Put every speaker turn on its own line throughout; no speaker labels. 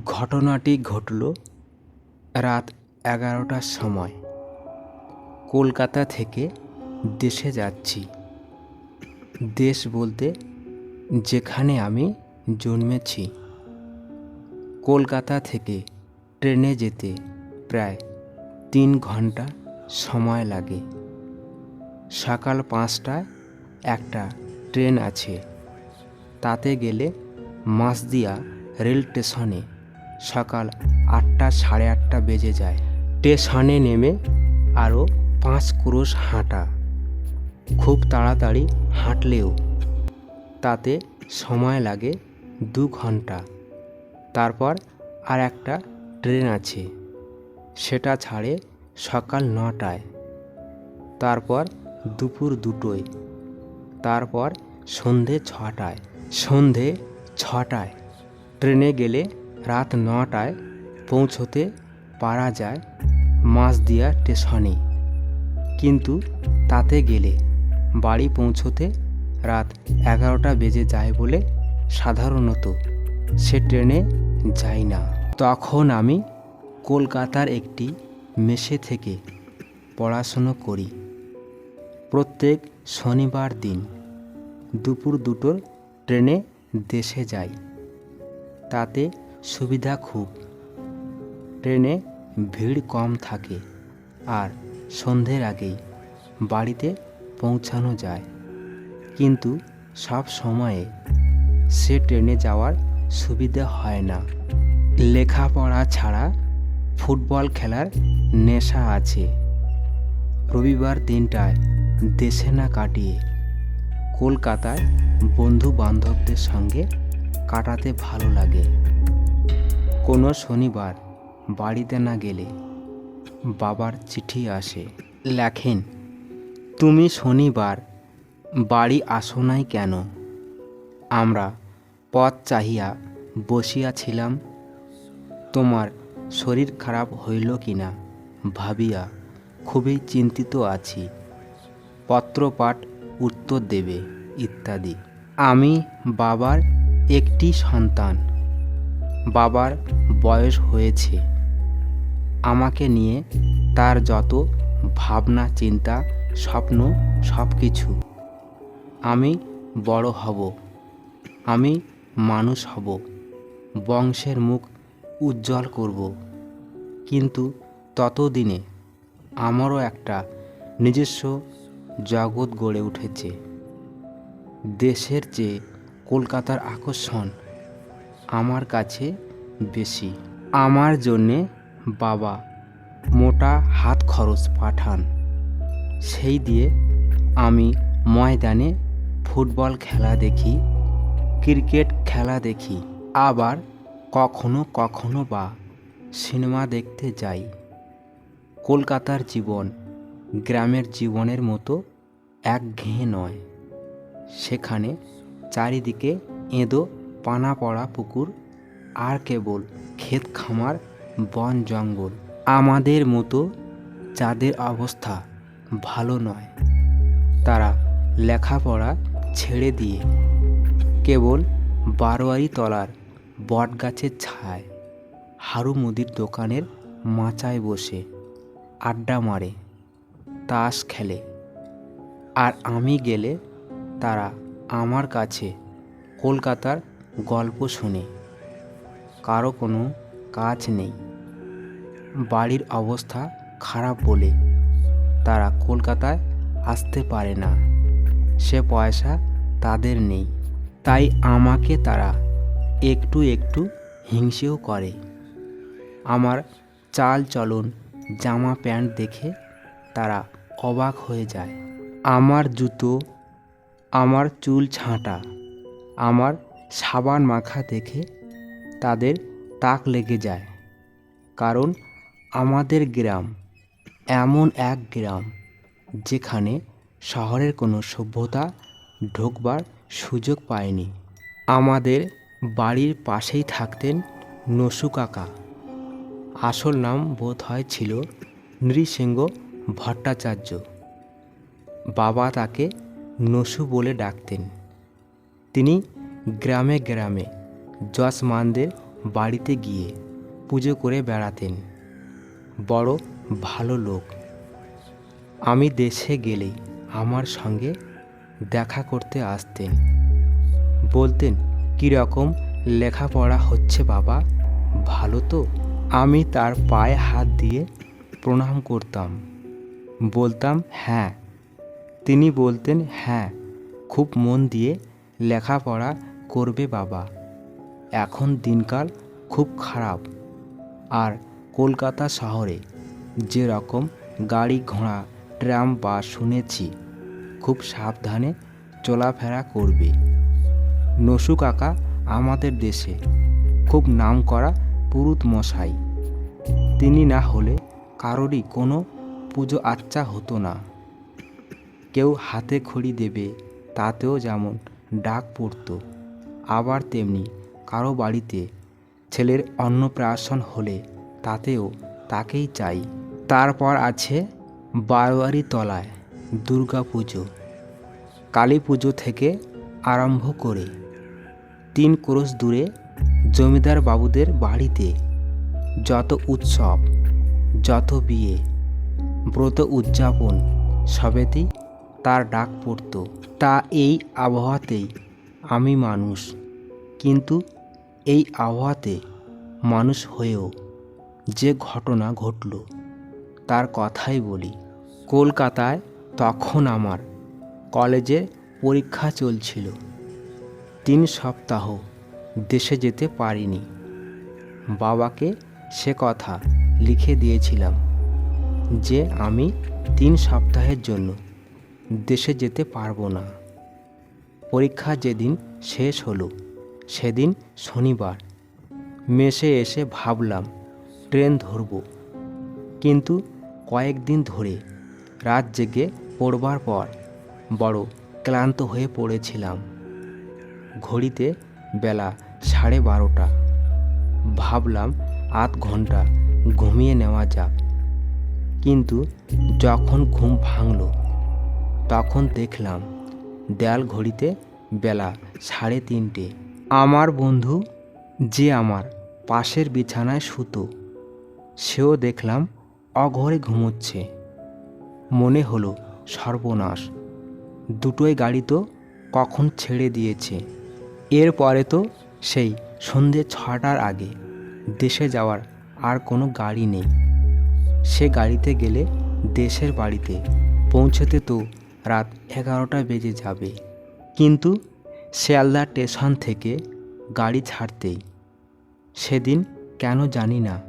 ঘটনাটি ঘটল রাত এগারোটার সময়। কলকাতা থেকে দেশে যাচ্ছি। দেশ বলতে যেখানে আমি জন্মেছি। কলকাতা থেকে ট্রেনে যেতে প্রায় তিন ঘণ্টা সময় লাগে। সকাল পাঁচটায় একটা ট্রেন আছে। তাতে গেলে মাসদিয়া রেল স্টেশনে সকাল আটটা, সাড়ে আটটা বেজে যায়। স্টেশনে নেমে আরও পাঁচ ক্রোশ হাঁটা। খুব তাড়াতাড়ি হাঁটলেও তাতে সময় লাগে দু ঘণ্টা। তারপর আর একটা ট্রেন আছে, সেটা ছাড়ে সকাল নটায়। তারপর দুপুর দুটোয়। তারপর সন্ধে ছটায়। সন্ধে ছটায়। ট্রেনে গেলে রাত নটায় পৌঁছতে পারা যায় মাসদিয়া স্টেশনে। কিন্তু তাতে গেলে বাড়ি পৌঁছতে রাত এগারোটা বেজে যায় বলে সাধারণত সে ট্রেনে যাই না। তখন আমি কলকাতার একটি মেসে থেকে পড়াশুনো করি। প্রত্যেক শনিবার দিন দুপুর দুটোর ট্রেনে দেশে যাই। তাতে সুবিধা খুব। ট্রেনে ভিড় কম থাকে আর সন্ধ্যের আগেই বাড়িতে পৌঁছানো যায়। কিন্তু সব সময়ে সে ট্রেনে যাওয়ার সুবিধা হয় না। লেখাপড়া ছাড়া ফুটবল খেলার নেশা আছে। রবিবার দিনটায় দেশে না কাটিয়ে কলকাতায় বন্ধু বান্ধবদের সঙ্গে কাটাতে ভালো লাগে। কোনো শনিবার বাড়িতে না গেলে বাবার চিঠি আসে, লেখেন, তুমি শনিবার বাড়ি আসো নাই কেন? আমরা পথ চাহিয়া বসিয়াছিলাম। তোমার শরীর খারাপ হইল কিনা ভাবিয়া খুবই চিন্তিত আছি। পত্রপাঠ উত্তর দেবে ইত্যাদি। আমি বাবার একটি সন্তান। বাবার বয়স হয়েছে। আমাকে নিয়ে তার যত ভাবনা, চিন্তা, স্বপ্ন সব কিছু আমি বড় হব। আমি মানুষ হব। বংশের মুখ উজ্জ্বল করব। কিন্তু ততদিনে আমারও একটা নিজস্ব জগৎ গড়ে উঠেছে। দেশের চেয়ে কলকাতার আকর্ষণ আমার কাছে বেশি। আমার জন্যে বাবা মোটা হাত খরচ পাঠান। সেই দিয়ে আমি ময়দানে ফুটবল খেলা দেখি, ক্রিকেট খেলা দেখি, আবার কখনো কখনো বা সিনেমা দেখতে যাই। কলকাতার জীবন গ্রামের জীবনের মতো একঘেয়ে নয়। সেখানে চারিদিকে এঁদো পানা পড়া পুকুর, আর কেবল ক্ষেত খামার, বন জঙ্গল। আমাদের মতো যাদের অবস্থা ভালো নয়, তারা লেখাপড়া ছেড়ে দিয়ে কেবল বারোয়ারি তলার বটগাছের ছায় হারু মুদির দোকানের মাচায় বসে আড্ডা মারে, তাস খেলে। আর আমি গেলে তারা আমার কাছে কলকাতার গল্প শুনে। কারও কোনো কাজ নেই। বাড়ির অবস্থা খারাপ বলে তারা কলকাতায় আসতে পারে না। সে পয়সা তাদের নেই। তাই আমাকে তারা একটু একটু হিংসেও করে। আমার চাল চলন জামা প্যান্ট দেখে তারা অবাক হয়ে যায়। আমার জুতো, আমার চুল ছাঁটা, আমার সাবান মাখা দেখে তাদের তাক লেগে যায়। কারণ আমাদের গ্রাম এমন এক গ্রাম যেখানে শহরের কোনো সভ্যতা ঢোকবার সুযোগ পায়নি। আমাদের বাড়ির পাশেই থাকতেন নসু কাকা। আসল নাম বোধ হয় ছিল নৃসিংহ ভট্টাচার্য। বাবা তাকে নসু বলে ডাকতেন। তিনি গ্রামে গ্রামে যশমানদের বাড়িতে গিয়ে পুজো করে বেড়াতেন। বড় ভালো লোক। আমি দেশে গেলেই আমার সঙ্গে দেখা করতে আসতেন। বলতেন কীরকম লেখাপড়া হচ্ছে বাবা? ভালো তো? আমি তার পায়ে হাত দিয়ে প্রণাম করতাম। বলতাম হ্যাঁ। তিনি বলতেন হ্যাঁ। খুব মন দিয়ে লেখাপড়া করবে বাবা। এখন দিনকাল খুব খারাপ। আর কলকাতা শহরে যে রকম গাড়ি ঘোড়া, ট্রাম বা শুনেছি, খুব সাবধানে চলাফেরা করবে। নসু কাকা আমাদের দেশে খুব নাম করা পুরুত মশাই। তিনি না হলে কারোরই কোনো পুজো আচ্চা হতো না। কেউ হাতে খড়ি দেবে, তাতেও যেমন ডাক পড়তো। আবার তেমনি কারও বাড়িতে ছেলের অন্নপ্রাশন হলে তাতেও তাকেই চাই। তারপর আছে বারোয়ারি তলায় দুর্গা পুজো। কালী পুজো থেকে আরম্ভ করে তিন ক্রোশ দূরে জমিদার বাবুদের বাড়িতে যত উৎসব, যত বিয়ে, ব্রত উদযাপন সবেতেই তার ডাক পড়তো। তা এই আবহাওয়াতেই আমি মানুষ, কিন্তু এই আবহাওয়াতে মানুষ হয়েও যে ঘটনা ঘটল, তার কথাই বলি। কলকাতায় তখন আমার কলেজে পরীক্ষা চলছিল। তিন সপ্তাহ দেশে যেতে পারিনি। বাবাকে সে কথা লিখে দিয়েছিলাম যে, আমি তিন সপ্তাহের জন্য দেশে যেতে পারব না। পরীক্ষা যেদিন শেষ হলো, সেদিন শনিবার। মেসে এসে ভাবলাম, ট্রেন ধরব। কিন্তু কয়েকদিন ধরে রাত জেগে পড়বার পর বড় ক্লান্ত হয়ে পড়েছিলাম। ঘড়িতে বেলা সাড়ে বারোটা। ভাবলাম আধ ঘণ্টা ঘুমিয়ে নেওয়া যাক। কিন্তু যখন ঘুম ভাঙল, তখন দেখলাম দেয়াল ঘড়িতে বেলা সাড়ে তিনটে। আমার বন্ধু, যে আমার পাশের বিছানায় সুতো সেও দেখলাম অঘরে ঘুমোচ্ছে। মনে হলো সর্বনাশ, দুটোই গাড়ি তো কখন ছেড়ে দিয়েছে। এরপরে তো সেই সন্ধে ছটার আগে দেশে যাওয়ার আর কোনো গাড়ি নেই। সে গাড়িতে গেলে দেশের বাড়িতে পৌঁছতে তো রাত এগারোটা বেজে যাবে। কিন্তু শিয়ালদা স্টেশন থেকে গাড়ি ছাড়তেই। সেদিন কেন জানি না,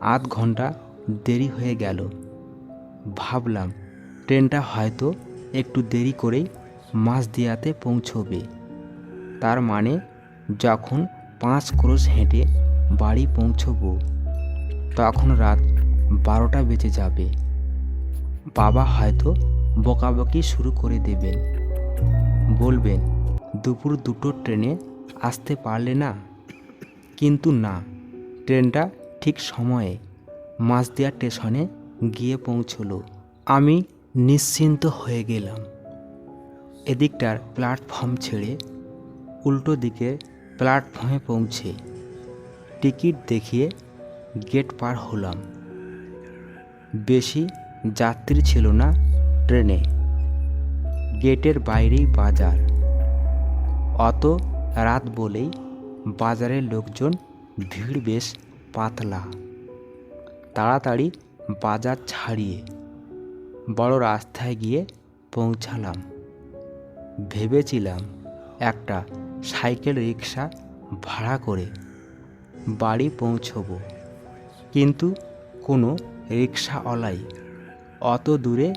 আধ ঘণ্টা দেরি হয়ে গেল। ভাবলাম, ট্রেনটা হয়তো একটু দেরি করেই মাঝদিয়াতে পৌঁছবে। তার মানে যখন পাঁচ ক্রোশ হেঁটে বাড়ি পৌঁছবো, তখন রাত বারোটা বেজে যাবে। বাবা হয়তো বকাবকি শুরু করে দেবেন। বলবেন, দুপুর দুটো ট্রেনে আসতে পারলে না? কিন্তু না, ট্রেনটা ঠিক সময়ে মাঝদিয়া স্টেশনে গিয়ে পৌঁছলো। আমি নিশ্চিন্ত হয়ে গেলাম। এদিকটার প্ল্যাটফর্ম ছেড়ে উল্টো দিকে প্ল্যাটফর্মে পৌঁছে টিকিট দেখিয়ে গেট পার হলাম। বেশি যাত্রী ছিল না ট্রেনে। গেটের বাইরেই বাজার। অত রাত বলেই বাজারের লোকজন ভিড় বেশ পাতলা। তাড়াতাড়ি বাজার ছাড়িয়ে বড় রাস্তায় গিয়ে পৌঁছালাম। ভেবেছিলাম একটা সাইকেল রিক্সা ভাড়া করে বাড়ি পৌঁছবো। কিন্তু কোনো রিক্সাওয়ালাই অত দূরে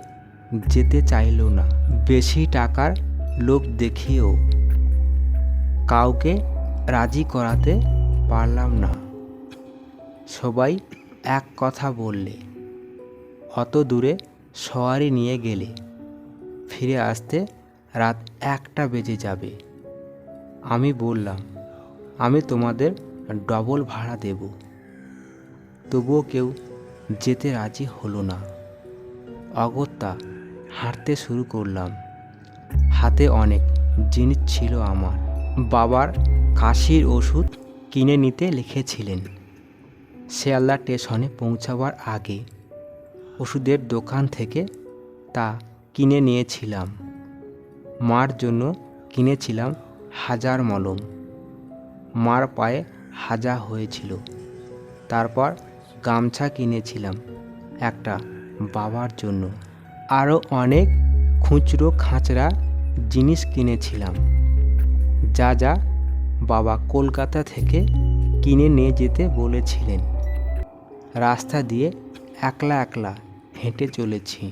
যেতে চাইল না। বেশি টাকার লোক দেখিয়েও কাউকে রাজি করাতে পারলাম না। সবাই এক কথা বললে, অত দূরে সওয়ারি নিয়ে গেলে, ফিরে আসতে রাত একটা বেজে যাবে। আমি বললাম, আমি তোমাদের ডবল ভাড়া দেব। তবুও কেউ যেতে রাজি হলো না। অগত্যা হাঁটতে শুরু করলাম। হাতে অনেক জিনিস ছিল আমার। বাবার কাশির ওষুধ কিনে নিতে লিখেছিলেন। শিয়ালদা স্টেশনে পৌঁছাবার আগে ওষুধের দোকান থেকে তা কিনে নিয়েছিলাম। মার জন্য কিনেছিলাম হাজার মলম। মার পায়ে হাজা হয়েছিল। তারপর গামছা কিনেছিলাম একটা বাবার জন্য। আরও অনেক খুচরো খাঁচরা জিনিস কিনেছিলাম। যা যা বাবা কলকাতা থেকে কিনে নিয়ে যেতে বলেছিলেন। রাস্তা দিয়ে একলা একলা হেঁটে চলেছি।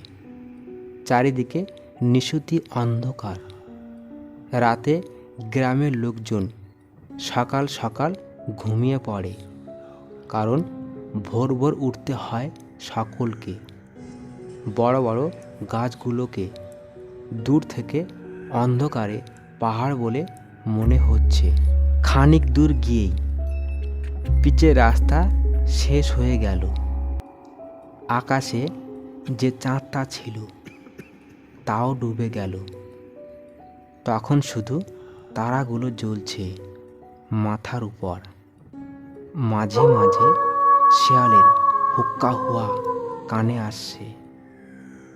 চারিদিকে নিশুতি অন্ধকার। রাতে গ্রামের লোকজন সকাল সকাল ঘুমিয়ে পড়ে, কারণ ভোর ভোর উঠতে হয় সকলকে। বড় বড় গাছগুলোকে দূর থেকে অন্ধকারে পাহাড় বলে মনে হচ্ছে। খানিক দূর গিয়েই পিচের রাস্তা শেষ হয়ে গেল। আকাশে যে চাঁদটা ছিল, তাও ডুবে গেল। তখন শুধু তারাগুলো জ্বলছে মাথার উপর। মাঝে মাঝে শেয়ালের হুক্কা হুয়া কানে আসছে।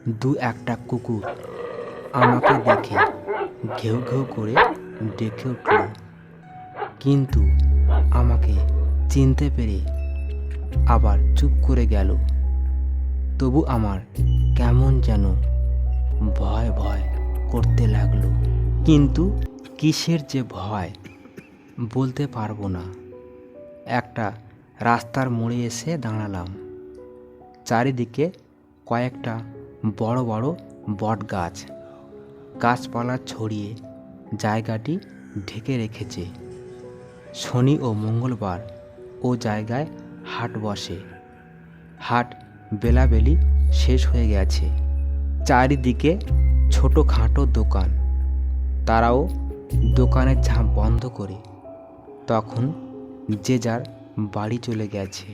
দু একটা কুকুর আমাকে দেখে ঘেউ ঘেউ করে ডেকে উঠল। কিন্তু আমাকে চিনতে পেরে আবার চুপ করে গেল। তবু আমার কেমন যেন ভয় ভয় করতে লাগল। কিন্তু কিসের যে ভয় বলতে পারব না। একটা রাস্তার মোড়ে এসে দাঁড়ালাম। চারিদিকে কয়েকটা বড় বড় বট গাছ গাছপালা ছড়িয়ে জায়গাটি ঢেকে রেখেছে। শনি ও মঙ্গলবার ও জায়গায় হাট বসে। হাট বেলাবেলি শেষ হয়ে গেছে। চারিদিকে ছোটোখাটো দোকান। তারাও দোকানের ঝাঁপ বন্ধ করে। তখন যে যার বাড়ি চলে গেছে।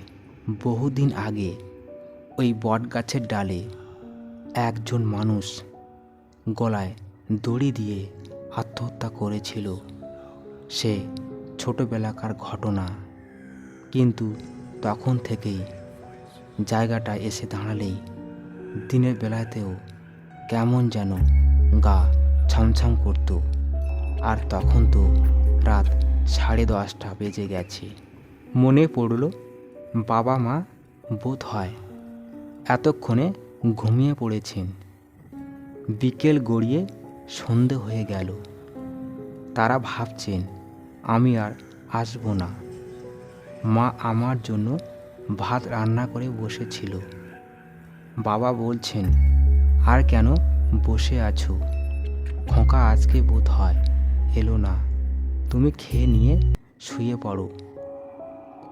বহুদিন আগে ওই বট গাছের ডালে একজন মানুষ গলায় দড়ি দিয়ে আত্মহত্যা করেছিল। সে ছোটোবেলাকার ঘটনা। কিন্তু তখন থেকেই জায়গাটা এসে দাঁড়ালেই দিনের বেলাতেও কেমন যেন গা ছমছম করতো। আর তখন তো রাত সাড়ে দশটা বেজে গেছে। মনে পড়ল বাবা মা বোধ হয় এতক্ষণে ঘুমিয়ে পড়েছেন। বিকেল গড়িয়ে সন্ধে হয়ে গেল। তারা ভাবছেন, আমি আর আসব না। মা আমার জন্য ভাত রান্না করে বসেছিল। বাবা বলছেন, আর কেন বসে আছো? খোকা আজকে বোধ হয় এলো না। তুমি খেয়ে নিয়ে শুয়ে পড়ো।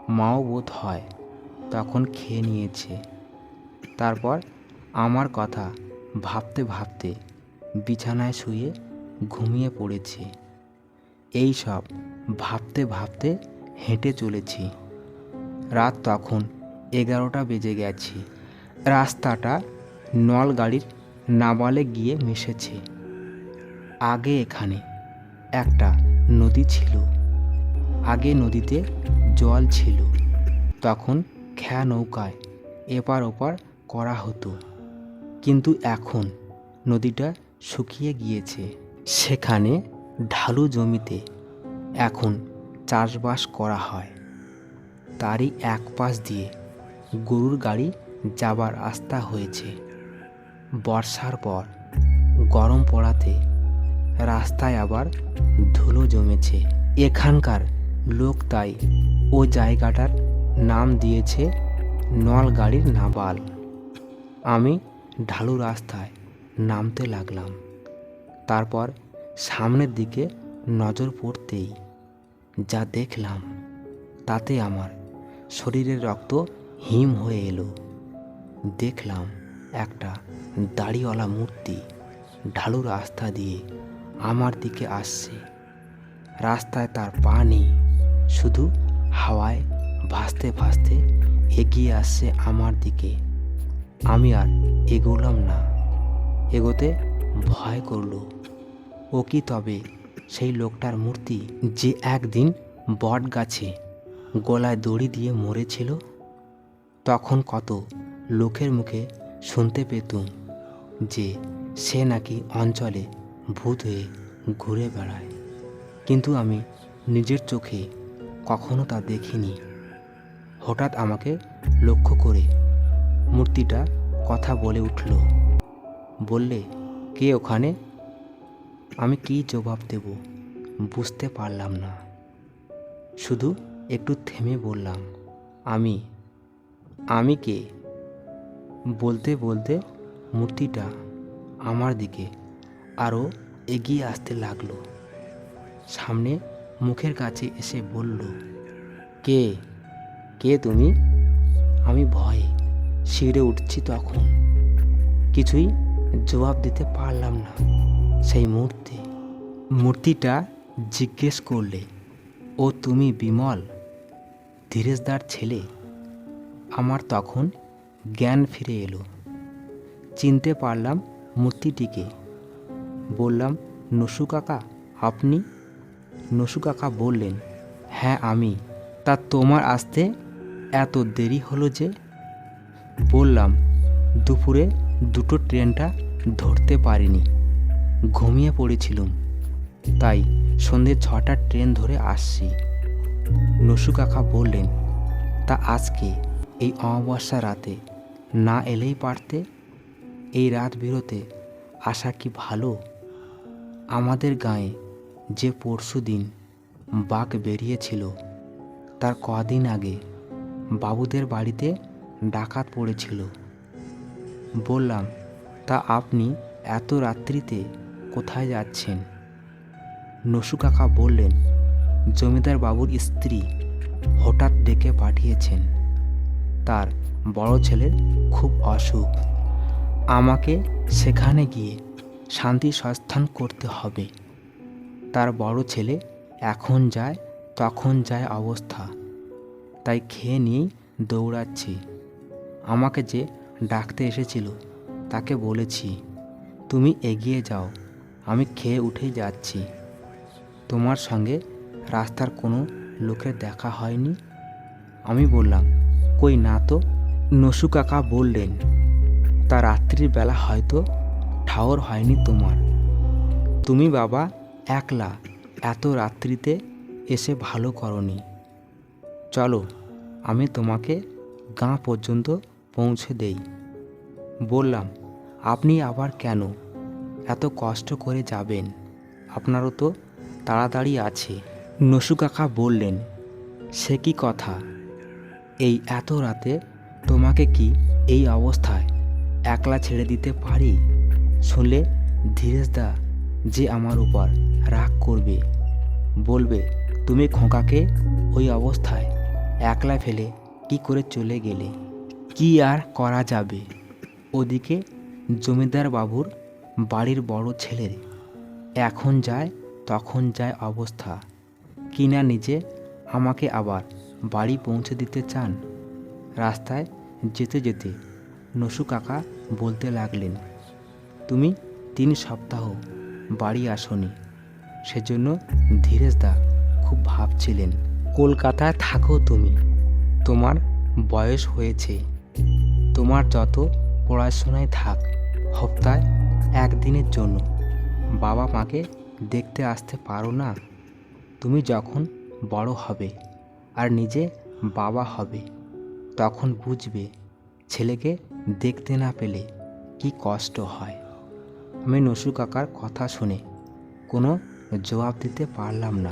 মাও বোধ হয় তখন খেয়ে নিয়েছে। তারপর আমার কথা ভাবতে ভাবতে বিছানায় শুয়ে ঘুমিয়ে পড়েছে। এই সব ভাবতে ভাবতে হেঁটে চলেছি। রাত তখন এগারোটা বেজে গেছে। রাস্তাটা নলগাড়ির নাবালে গিয়ে মিশেছে। আগে এখানে একটা নদী ছিল। আগে নদীতে জল ছিল। তখন খ্যা নৌকায় এপার ওপার করা হতো। কিন্তু এখন নদীটা শুকিয়ে গিয়েছে। সেখানে ঢালু জমিতে এখন চাষবাস করা হয়। তারই এক পাশ দিয়ে গরুর গাড়ি যাবার রাস্তা হয়েছে। বর্ষার পর গরম পড়াতে রাস্তায় আবার ধুলো জমেছে। এখানকার লোক তাই ও জায়গাটার নাম দিয়েছে নলগাড়ির নাবাল। আমি ঢালু রাস্তায় নামতে লাগলাম। তারপর সামনের দিকে নজর পড়তেই যা দেখলাম, তাতে আমার শরীরের রক্ত হিম হয়ে এলো। দেখলাম একটা দাড়িওয়ালা মূর্তি ঢালু রাস্তা দিয়ে আমার দিকে আসছে। রাস্তায় তার পা নেই, শুধু হাওয়ায় ভাসতে ভাসতে এগিয়ে আসছে আমার দিকে। আমি আর এগোলাম না। এগোতে ভয় করল। ও কি তবে সেই লোকটার মূর্তি যে একদিন বট গাছে গলায় দড়ি দিয়ে মরেছিল? তখন কত লোকের মুখে শুনতে পেতুম যে সে নাকি অঞ্চলে ভূত হয়ে ঘুরে বেড়ায়। কিন্তু আমি নিজের চোখে কখনো তা দেখিনি। হঠাৎ আমাকে লক্ষ্য করে মূর্তিটা কথা বলে উঠল। বললে, কে ওখানে? আমি কী জবাব দেব? বুঝতে পারলাম না। শুধু একটু থেমে বললাম, আমি আমি কে? বলতে বলতে মূর্তিটা আমার দিকে আরও এগিয়ে আসতে লাগল। সামনে মুখের কাছে এসে বলল, কে? কে তুমি? আমি ভয়ে। শিরে উঠছি তখন। কিছুই জবাব দিতে পারলাম না সেই মুহূর্তে। মূর্তিটা জিজ্ঞেস করলে, ও তুমি বিমল ধীরেশদার ছেলে? আমার তখন জ্ঞান ফিরে এলো। চিনতে পারলাম মূর্তিটিকে। বললাম, নসু কাকা, আপনি? নসু কাকা বললেন হ্যাঁ আমি। তা তোমার আসতে এত দেরি হলো যে? বললাম, দুপুরে দুটো ট্রেনটা ধরতে পারিনি। ঘুমিয়ে পড়েছিলুম। তাই সন্ধে ছটার ট্রেন ধরে আসছি। নসু কাকা বললেন, তা আজকে এই অমাবস্যা রাতে না এলেই পারতে? এই রাত বেরোতে আসা কি ভালো? আমাদের গায়ে যে পরশু দিন বাঘ বেরিয়েছিল, তার কদিন আগে বাবুদের বাড়িতে ডাকাত পড়েছিল। বললাম, তা আপনি এত রাত্রিতে কোথায় যাচ্ছেন? নসু কাকা বললেন, জমিদার বাবুর স্ত্রী হঠাৎ ডেকে পাঠিয়েছেন। তার বড় ছেলের খুব অসুখ। আমাকে সেখানে গিয়ে শান্তি সস্থান করতে হবে। তার বড় ছেলে এখন যায়, তখন যায় অবস্থা। তাই খেয়ে নিয়েই দৌড়াচ্ছি। আমাকে যে ডাকতে এসেছিল, তাকে বলেছি, তুমি এগিয়ে যাও, আমি খেয়ে উঠেই যাচ্ছি। তোমার সঙ্গে রাস্তার কোনো লোকের দেখা হয়নি? আমি বললাম, কই না তো, নসু কাকা বললেন, তা রাত্রির বেলা হয়তো ঠাওর হয়নি তোমার। তুমি বাবা একলা এত রাত্রিতে এসে ভালো করনি। চলো, আমি তোমাকে গাঁ পর্যন্ত পৌঁছে দেই। বললাম, আপনি আবার কেন? এত কষ্ট করে যাবেন। আপনারও তো তাড়াতাড়ি আছে। নসু কাকা বললেন, সে কি কথা? এই এত রাতে তোমাকে কি এই অবস্থায় একলা ছেড়ে দিতে পারি? শুনলে ধীরেশদা যে আমার উপর রাগ করবে। বলবে, তুমি খোঁকাকে ওই অবস্থায় একলা ফেলে কি করে চলে গেলে? কি আর করা যাবে? ওদিকে জমিদার বাবুর বাড়ির বড় ছেলের এখন যায়, তখন যায় অবস্থা। কিনা নিজে আমাকে আবার বাড়ি পৌঁছে দিতে চান? রাস্তায় যেতে যেতে নসু কাকা বলতে লাগলেন, তুমি তিন সপ্তাহ বাড়ি আসনি। সেজন্য ধীরেশদা খুব ভাবছিলেন, কলকাতায় থাকো তুমি। তোমার বয়স হয়েছে। তোমার যত পড়াশোনায় থাক, হপ্তায় একদিনের জন্য। বাবা মাকে দেখতে আসতে পারো না? তুমি যখন বড় হবে আর নিজে বাবা হবে, তখন বুঝবে ছেলেকে দেখতে না পেলে কি কষ্ট হয়। আমি নসু কাকার কথা শুনে কোনো জবাব দিতে পারলাম না।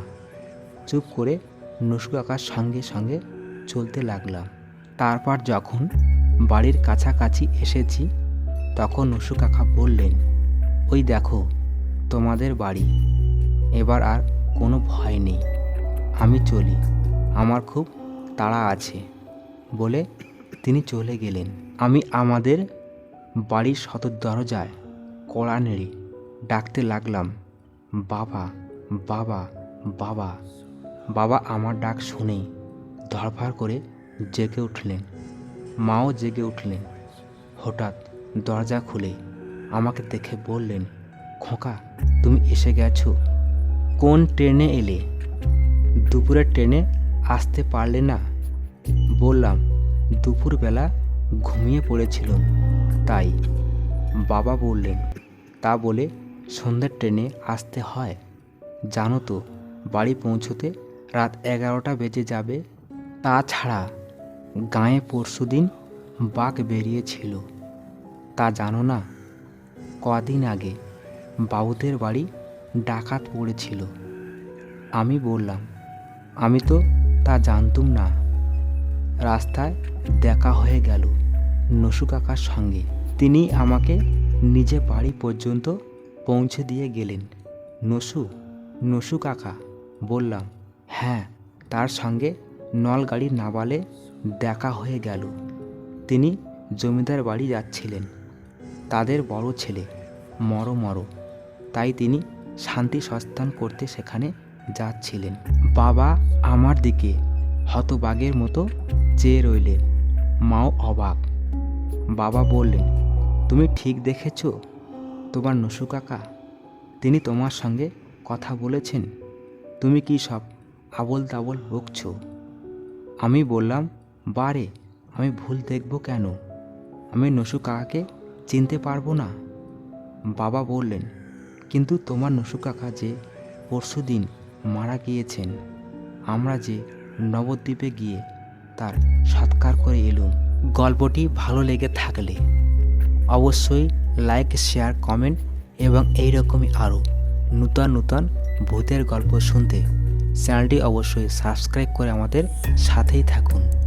চুপ করে নসু কাকার সঙ্গে সঙ্গে চলতে লাগলাম। তারপর যখন বাড়ির কাছাকাছি এসেছি, তখন নসু কাকা বললেন, ওই দেখো, তোমাদের বাড়ি। এবার আর কোনো ভয় নেই। আমি চলি। আমার খুব তাড়া আছে। বলে তিনি চলে গেলেন। আমি আমাদের বাড়ির সদর দরজায় কড়া নেড়ে ডাকতে লাগলাম, বাবা বাবা বাবা। বাবা আমার ডাক শুনেই ধরফার করে জেগে উঠলেন মাও জেগে উঠলেন হঠাৎ দরজা খুলে আমাকে দেখে বললেন, খোকা, তুমি এসে গেছো? কোন ট্রেনে এলে? দুপুরের ট্রেনে আসতে পারলে না? বললাম, দুপুরবেলা ঘুমিয়ে পড়েছিল। তাই বাবা বললেন, তা বলে সন্ধ্যের ট্রেনে আসতে হয়। জানো তো, বাড়ি পৌঁছোতে রাত এগারোটা বেজে যাবে। তাছাড়া গায়ে পরশুদিন বাঘ বেরিয়েছিল। তা জানো না, কদিন আগে বাবুদের বাড়ি ডাকাত পড়েছিল। আমি বললাম, আমি তো তা জানতুম না। রাস্তায় দেখা হয়ে গেল নসু কাকার সঙ্গে। তিনি আমাকে নিজে বাড়ি পর্যন্ত পৌঁছে দিয়ে গেলেন। নসু নসু কাকা, বললাম হ্যাঁ তার সঙ্গে নলগাড়ি নাবালে দেখা হয়ে গেল। তিনি জমিদার বাড়ি যাচ্ছিলেন। তাদের বড় ছেলে, মরো মরো। তাই তিনি শান্তি সস্থান করতে সেখানে যাচ্ছিলেন। বাবা আমার দিকে হতবাগের মতো চেয়ে রইলেন। মাও অবাক। বাবা বললেন, তুমি ঠিক দেখেছ তোমার নসু কাকা? তিনি তোমার সঙ্গে কথা বলেছেন। তুমি কি সব আবল তাবল বকছ? আমি বললাম বারে, আমি ভুল দেখব কেন? আমি নসু কাকাকে চিনতে পারব না? বাবা বললেন, কিন্তু তোমার নসু কাকা যে পরশু দিন মারা গিয়েছেন, আমরা যে নবদ্বীপে গিয়ে তার সৎকার করে এলুম। গল্পটি ভালো লেগে থাকলে অবশ্যই লাইক, শেয়ার, কমেন্ট এবং এই রকমই আরও নূতন নূতন ভূতের গল্প শুনতে চ্যানেলটি অবশ্যই সাবস্ক্রাইব করে আমাদের সাথেই থাকুন।